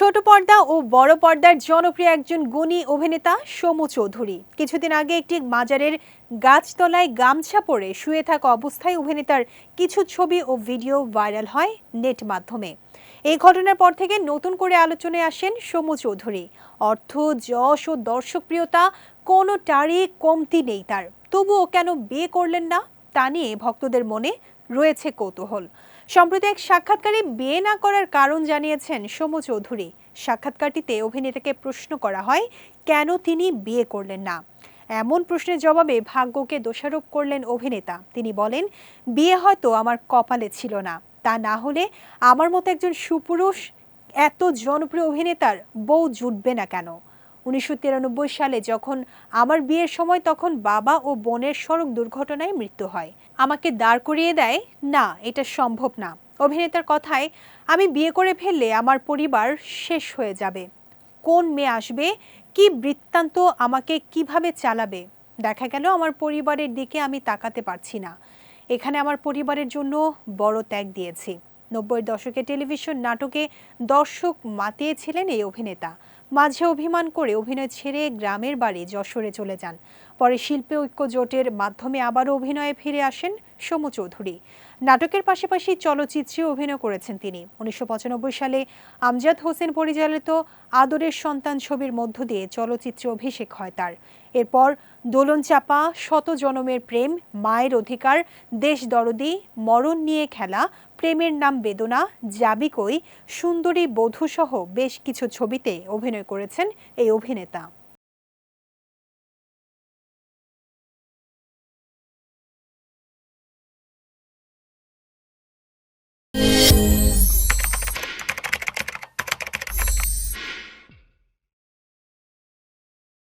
ছোট পর্দা ও বড় পর্দার জনপ্রিয় একজন গুণী অভিনেতা সোমু চৌধুরী। কিছুদিন আগে একটি মাজারের গাছতলায় গামছা পরে শুয়ে থাকা অবস্থায় অভিনেতার কিছু ছবি ও ভিডিও ভাইরাল হয় নেট মাধ্যমে। এই ঘটনার পর থেকে নতুন করে আলোচনায় আসেন সোমু চৌধুরী। অর্থ, যশ ও দর্শকপ্রিয়তা কোনোটারই কমতি নেই তার। তবুও কেন বিয়ে করলেন না তা নিয়ে ভক্তদের মনে রয়েছে কৌতূহল। সম্প্রতি এক সাক্ষাৎকারে বিয়ে না করার কারণ জানিয়েছেন সোমু চৌধুরী। সাক্ষাৎকারটিতে অভিনেতাকে প্রশ্ন করা হয়, কেন তিনি বিয়ে করলেন না? এমন প্রশ্নের জবাবে ভাগ্যকে দোষারোপ করলেন অভিনেতা। তিনি বলেন, বিয়ে হয়তো আমার কপালে ছিল না। তা না হলে আমার মতো একজন সুপুরুষ, এত জনপ্রিয় অভিনেতার বউ জুটবে না কেন? উনিশশো তিরানব্বই সালে যখন আমার বিয়ের সময় তখন বাবা ও বোনের সড়ক দুর্ঘটনায় মৃত্যু হয়। আমাকে দাঁড় করিয়ে দেয়, না, এটা সম্ভব না। অভিনেতার কথায়, আমি বিয়ে করে ফেললে আমার পরিবার শেষ হয়ে যাবে। কোন মেয়ে আসবে? কি বৃত্তান্ত আমাকে কীভাবে চালাবে? দেখা গেল আমার পরিবারের দিকে আমি তাকাতে পারছি না। এখানে আমার পরিবারের জন্য বড় ত্যাগ দিয়েছি। নব্বই দশকে টেলিভিশন নাটকে দর্শক মাতিয়েছিলেন এই অভিনেতা। মাঝে অভিমান করে অভিনয় ছেড়ে গ্রামের বাড়ি যশোরে চলে যান। পরে শিল্পে ঐক্য জোটের মাধ্যমে আবারও অভিনয়ে ফিরে আসেন সোমু চৌধুরী। নাটকের পাশাপাশি চলচ্চিত্রে অভিনয় করেছেন তিনি। উনিশশো পঁচানব্বই সালে আমজাদ হোসেন পরিচালিত আদরের সন্তান ছবির মধ্য দিয়ে চলচ্চিত্রে অভিষেক হয় তার। এরপর দোলন চাপা, শত জনমের প্রেম, মায়ের অধিকার, দেশ দরদি, মরণ নিয়ে খেলা, প্রেমের নাম বেদনা যাবি কই, সুন্দরী বধূসহ বেশ কিছু ছবিতে অভিনয় করেছেন এই অভিনেতা।